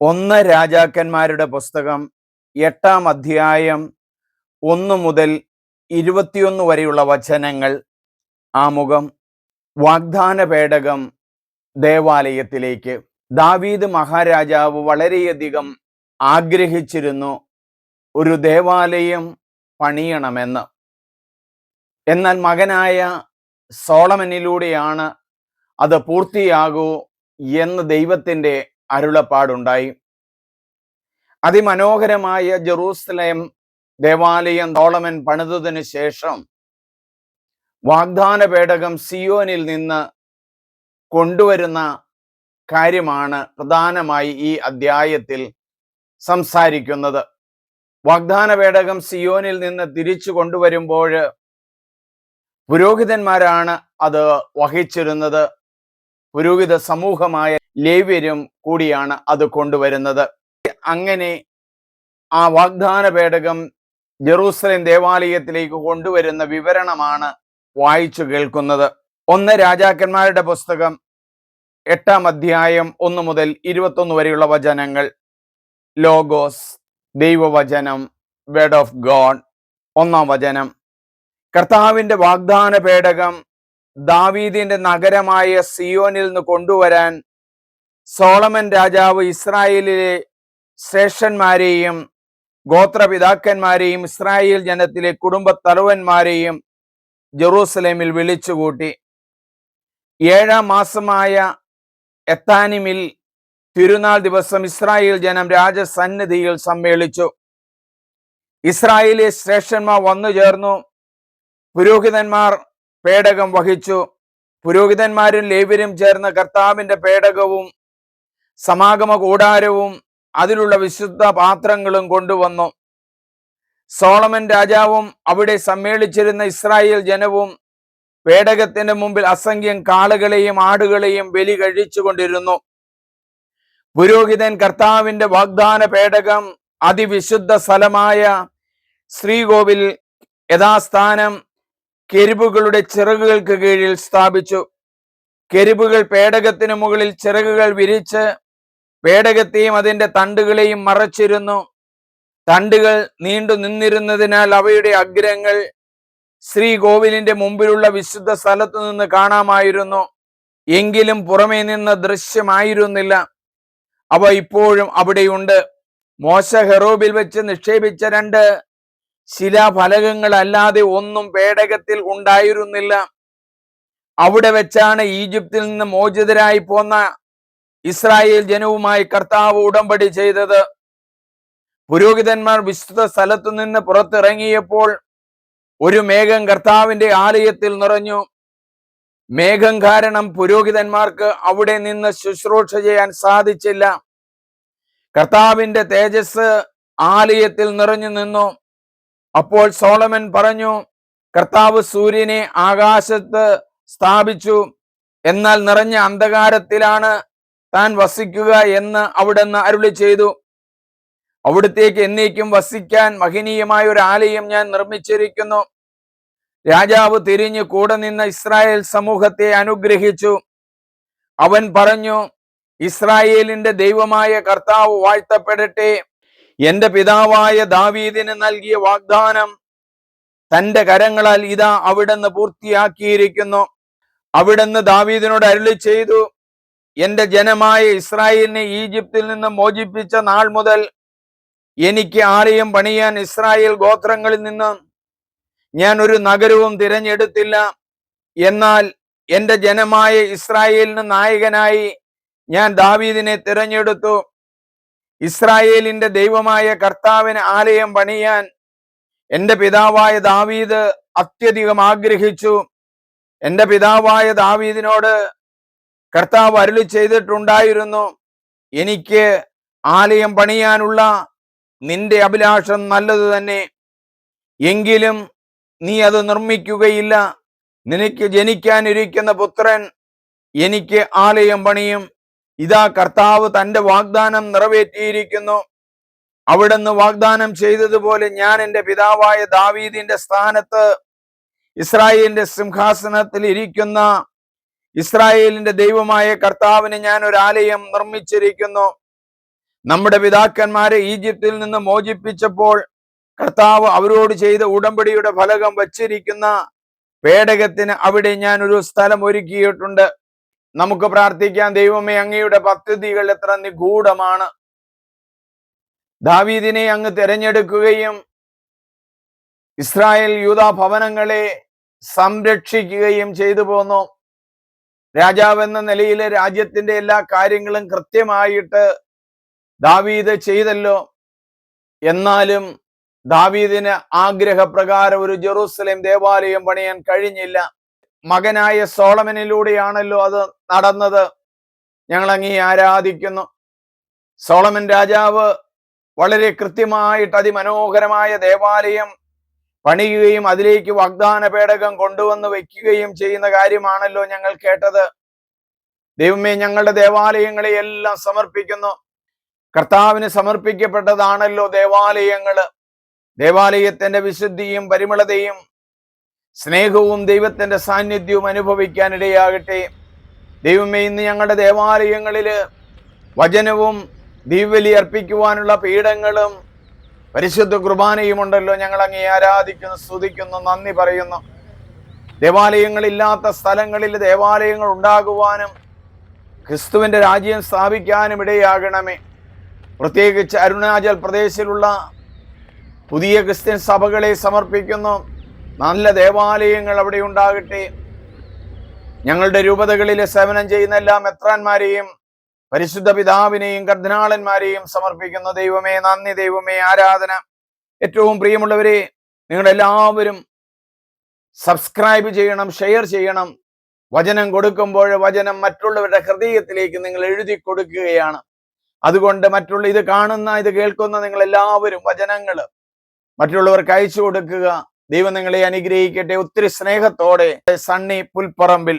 ഒന്ന് രാജാക്കന്മാരുടെ പുസ്തകം എട്ടാം അധ്യായം ഒന്ന് മുതൽ ഇരുപത്തിയൊന്ന് വരെയുള്ള വചനങ്ങൾ ആമുഖം വാഗ്ദാന പേടകം ദേവാലയത്തിലേക്ക്. ദാവീദ് മഹാരാജാവ് വളരെയധികം ആഗ്രഹിച്ചിരുന്നു ഒരു ദേവാലയം പണിയണമെന്ന്. എന്നാൽ മകനായ സോളമനിലൂടെയാണ് അത് പൂർത്തിയാകൂ എന്ന് ദൈവത്തിന്റെ അരുളപ്പാടുണ്ടായി. അതിമനോഹരമായ ജെറൂസലേം ദേവാലയം തോളമൻ പണിതതിനു ശേഷം വാഗ്ദാന പേടകം സിയോനിൽ നിന്ന് കൊണ്ടുവരുന്ന കാര്യമാണ് പ്രധാനമായി ഈ അദ്ധ്യായത്തിൽ സംസാരിക്കുന്നത്. വാഗ്ദാന പേടകം സിയോനിൽ നിന്ന് തിരിച്ചു കൊണ്ടുവരുമ്പോൾ പുരോഹിതന്മാരാണ് അത് വഹിച്ചിരുന്നത്. പുരോഹിത സമൂഹമായ ലേവ്യരും കൂടിയാണ് അത് കൊണ്ടുവരുന്നത്. അങ്ങനെ ആ വാഗ്ദാന പേടകം ജെറൂസലേം ദേവാലയത്തിലേക്ക് കൊണ്ടുവരുന്ന വിവരണമാണ് വായിച്ചു കേൾക്കുന്നത്. ഒന്ന് രാജാക്കന്മാരുടെ പുസ്തകം എട്ടാം അധ്യായം ഒന്ന് മുതൽ ഇരുപത്തൊന്ന് വരെയുള്ള വചനങ്ങൾ. ലോഗോസ് ദൈവവചനം വേർഡ് ഓഫ് ഗോഡ് ഒന്നാം വചനം. കർത്താവിന്റെ വാഗ്ദാന പേടകം ദാവീദിന്റെ നഗരമായ സിയോനിൽ നിന്ന് കൊണ്ടുവരാൻ സോളമൻ രാജാവ് ഇസ്രായേലിലെ ശ്രേഷ്ഠന്മാരെയും ഗോത്രപിതാക്കന്മാരെയും ഇസ്രായേൽ ജനത്തിലെ കുടുംബ തലവന്മാരെയും ജെറൂസലേമിൽ വിളിച്ചുകൂട്ടി. ഏഴാം മാസമായ എത്താനിമിൽ തിരുനാൾ ദിവസം ഇസ്രായേൽ ജനം രാജസന്നിധിയിൽ സമ്മേളിച്ചു. ഇസ്രായേലിലെ ശ്രേഷ്ഠന്മാർ വന്നു ചേർന്നു പുരോഹിതന്മാർ പേടകം വഹിച്ചു. പുരോഹിതന്മാരും ലേവ്യരും ചേർന്ന കർത്താവിന്റെ പേടകവും സമാഗമ കൂടാരവും അതിലുള്ള വിശുദ്ധ പാത്രങ്ങളും കൊണ്ടുവന്നു. സോളമൻ രാജാവും അവിടെ സമ്മേളിച്ചിരുന്ന ഇസ്രായേൽ ജനവും പേടകത്തിന്റെ മുമ്പിൽ അസംഖ്യം കാളുകളെയും ആടുകളെയും ബലി കഴിച്ചുകൊണ്ടിരുന്നു. പുരോഹിതൻ കർത്താവിന്റെ വാഗ്ദാന പേടകം അതിവിശുദ്ധ സ്ഥലമായ ശ്രീകോവിൽ യഥാസ്ഥാനം കെരുബുകളുടെ ചിറകുകൾക്ക് കീഴിൽ സ്ഥാപിച്ചു. കെരുബുകൾ പേടകത്തിന് മുകളിൽ ചിറകുകൾ വിരിച്ച് പേടകത്തെയും അതിന്റെ തണ്ടുകളെയും മറച്ചിരുന്നു. തണ്ടുകൾ നീണ്ടു നിന്നിരുന്നതിനാൽ അവയുടെ അഗ്രങ്ങൾ ശ്രീകോവിലിന്റെ മുമ്പിലുള്ള വിശുദ്ധ സ്ഥലത്തു നിന്ന് കാണാമായിരുന്നു. എങ്കിലും പുറമേ നിന്ന് ദൃശ്യമായിരുന്നില്ല. അവ ഇപ്പോഴും അവിടെയുണ്ട്. മോശ ഹെറോബിൽ വെച്ച് നിക്ഷേപിച്ച രണ്ട് ശിലാഫലകങ്ങൾ അല്ലാതെ ഒന്നും പേടകത്തിൽ ഉണ്ടായിരുന്നില്ല. അവിടെ വെച്ചാണ് ഈജിപ്തിൽ നിന്ന് മോചിതരായി പോന്ന ഇസ്രായേൽ ജനവുമായി കർത്താവ് ഉടമ്പടി ചെയ്തത്. പുരോഹിതന്മാർ വിശുദ്ധ സ്ഥലത്തു നിന്ന് പുറത്തിറങ്ങിയപ്പോൾ ഒരു മേഘം കർത്താവിന്റെ ആലയത്തിൽ നിറഞ്ഞു. മേഘം കാരണം പുരോഹിതന്മാർക്ക് അവിടെ നിന്ന് ശുശ്രൂഷ ചെയ്യാൻ സാധിച്ചില്ല. കർത്താവിന്റെ തേജസ് ആലയത്തിൽ നിറഞ്ഞു നിന്നു. അപ്പോൾ സോളമൻ പറഞ്ഞു കർത്താവ് സൂര്യനെ ആകാശത്ത് സ്ഥാപിച്ചു. എന്നാൽ നിറഞ്ഞ അന്ധകാരത്തിലാണ് താൻ വസിക്കുക എന്ന് അവിടുന്ന് അരുളി ചെയ്തു. അവിടത്തേക്ക് എന്നേക്കും വസിക്കാൻ മഹനീയമായ ഒരു ആലയം ഞാൻ നിർമ്മിച്ചിരിക്കുന്നു. രാജാവ് തിരിഞ്ഞു കൂടെ നിന്ന ഇസ്രായേൽ സമൂഹത്തെ അനുഗ്രഹിച്ചു. അവൻ പറഞ്ഞു ഇസ്രായേലിന്റെ ദൈവമായ കർത്താവ് വാഴ്ത്തപ്പെടട്ടെ. എന്റെ പിതാവായ ദാവീദിന് നൽകിയ വാഗ്ദാനം തന്റെ കരങ്ങളാൽ ഇതാ അവിടുന്ന് പൂർത്തിയാക്കിയിരിക്കുന്നു. അവിടുന്ന് ദാവീദിനോട് അരുളി ചെയ്തു എന്റെ ജനമായ ഇസ്രായേലിനെ ഈജിപ്തിൽ നിന്ന് മോചിപ്പിച്ച നാൾ മുതൽ എനിക്ക് ആരെയും പണിയാൻ ഇസ്രായേൽ ഗോത്രങ്ങളിൽ നിന്ന് ഞാൻ ഒരു നഗരവും തിരഞ്ഞെടുത്തില്ല. എന്നാൽ എന്റെ ജനമായ ഇസ്രായേലിന് നായകനായി ഞാൻ ദാവീദിനെ തിരഞ്ഞെടുത്തു. ഇസ്രായേലിന്റെ ദൈവമായ കർത്താവിന് ആലയം പണിയാൻ എന്റെ പിതാവായ ദാവീദ് അത്യധികം ആഗ്രഹിച്ചു. എന്റെ പിതാവായ ദാവീദിനോട് കർത്താവ് അരുളി ചെയ്തിട്ടുണ്ടായിരുന്നു എനിക്ക് ആലയം പണിയാനുള്ള നിന്റെ അഭിലാഷം നല്ലത് തന്നെ. എങ്കിലും നീ അത് നിർമ്മിക്കുകയില്ല. നിനക്ക് ജനിക്കാനിരിക്കുന്ന പുത്രൻ എനിക്ക് ആലയം പണിയും. ഇതാ കർത്താവ് തന്റെ വാഗ്ദാനം നിറവേറ്റിയിരിക്കുന്നു. അവിടുന്ന് വാഗ്ദാനം ചെയ്തതുപോലെ ഞാൻ എന്റെ പിതാവായ ദാവീദിന്റെ സ്ഥാനത്ത് ഇസ്രായേലിന്റെ സിംഹാസനത്തിൽ ഇരിക്കുന്ന ഇസ്രായേലിന്റെ ദൈവമായ കർത്താവിന് ഞാൻ ഒരു ആലയം നിർമ്മിച്ചിരിക്കുന്നു. നമ്മുടെ പിതാക്കന്മാരെ ഈജിപ്തിൽ നിന്ന് മോചിപ്പിച്ചപ്പോൾ കർത്താവ് അവരോട് ചെയ്ത ഉടമ്പടിയുടെ ഫലകം വച്ചിരിക്കുന്ന പേടകത്തിന് അവിടെ ഞാൻ ഒരു സ്ഥലം ഒരുക്കിയിട്ടുണ്ട്. നമുക്ക് പ്രാർത്ഥിക്കാം. ദൈവമേ അങ്ങയുടെ പദ്ധതികൾ എത്ര നിഗൂഢമാണ്. ദാവീദിനെ അങ്ങ് തിരഞ്ഞെടുക്കുകയും ഇസ്രായേൽ യൂത ഭവനങ്ങളെ സംരക്ഷിക്കുകയും ചെയ്തു പോന്നു. രാജാവെന്ന നിലയിൽ രാജ്യത്തിന്റെ എല്ലാ കാര്യങ്ങളും കൃത്യമായിട്ട് ദാവീദ് ചെയ്തല്ലോ. എന്നാലും ദാവീദിന് ആഗ്രഹപ്രകാരം ഒരു ജെറൂസലേം ദേവാലയം പണിയാൻ കഴിഞ്ഞില്ല. മകനായ സോളമനിലൂടെയാണല്ലോ അത് നടന്നത്. ഞങ്ങൾ അങ്ങേ ആരാധിക്കുന്നു. സോളമൻ രാജാവ് വളരെ കൃത്യമായിട്ട് അതിമനോഹരമായ ദേവാലയം പണിയുകയും അതിലേക്ക് വാഗ്ദാന പേടകം കൊണ്ടുവന്ന് വെക്കുകയും ചെയ്യുന്ന കാര്യമാണല്ലോ ഞങ്ങൾ കേട്ടത്. ദൈവമേ ഞങ്ങളുടെ ദേവാലയങ്ങളെ എല്ലാം സമർപ്പിക്കുന്നു. കർത്താവിന് സമർപ്പിക്കപ്പെട്ടതാണല്ലോ ദേവാലയങ്ങൾ. ദേവാലയത്തിന്റെ വിശുദ്ധിയും പരിമളതയും സ്നേഹവും ദൈവത്തിന്റെ സാന്നിധ്യവും അനുഭവിക്കാനിടയാകട്ടെ. ദൈവമേ ഇന്ന് ഞങ്ങളുടെ ദേവാലയങ്ങളിൽ വചനവും ദീപലി അർപ്പിക്കുവാനുള്ള പീഠങ്ങളും പരിശുദ്ധ കുർബാനയും ഉണ്ടല്ലോ ഞങ്ങൾ അങ്ങേ ആരാധിക്കുന്നു സ്തുതിക്കുന്നു നന്ദി പറയുന്നു. ദേവാലയങ്ങളില്ലാത്ത സ്ഥലങ്ങളിൽ ദേവാലയങ്ങൾ ഉണ്ടാകുവാനും ക്രിസ്തുവിന്റെ രാജ്യം സ്ഥാപിക്കാനും ഇടയാകണമേ. പ്രത്യേകിച്ച് അരുണാചൽ പ്രദേശിലുള്ള പുതിയ ക്രിസ്ത്യൻ സഭകളെ സമർപ്പിക്കുന്നു. നല്ല ദേവാലയങ്ങൾ അവിടെ ഉണ്ടാകട്ടെ. ഞങ്ങളുടെ രൂപതകളിൽ സേവനം ചെയ്യുന്ന എല്ലാ മെത്രാന്മാരെയും പരിശുദ്ധ പിതാവിനെയും കർദിനാളന്മാരെയും സമർപ്പിക്കുന്ന. ദൈവമേ നന്ദി ദൈവമേ ആരാധന. ഏറ്റവും പ്രിയമുള്ളവരെ നിങ്ങളെല്ലാവരും സബ്സ്ക്രൈബ് ചെയ്യണം ഷെയർ ചെയ്യണം. വചനം കൊടുക്കുമ്പോൾ വചനം മറ്റുള്ളവരുടെ ഹൃദയത്തിലേക്ക് നിങ്ങൾ എഴുതി കൊടുക്കുകയാണ്. അതുകൊണ്ട് മറ്റുള്ള ഇത് കാണുന്ന ഇത് കേൾക്കുന്ന നിങ്ങൾ എല്ലാവരും വചനങ്ങൾ മറ്റുള്ളവർക്ക് അയച്ചു കൊടുക്കുക. ദൈവം നിങ്ങളെ അനുഗ്രഹിക്കട്ടെ. ഒത്തിരി സ്നേഹത്തോടെ സണ്ണി പുൽപ്പറമ്പിൽ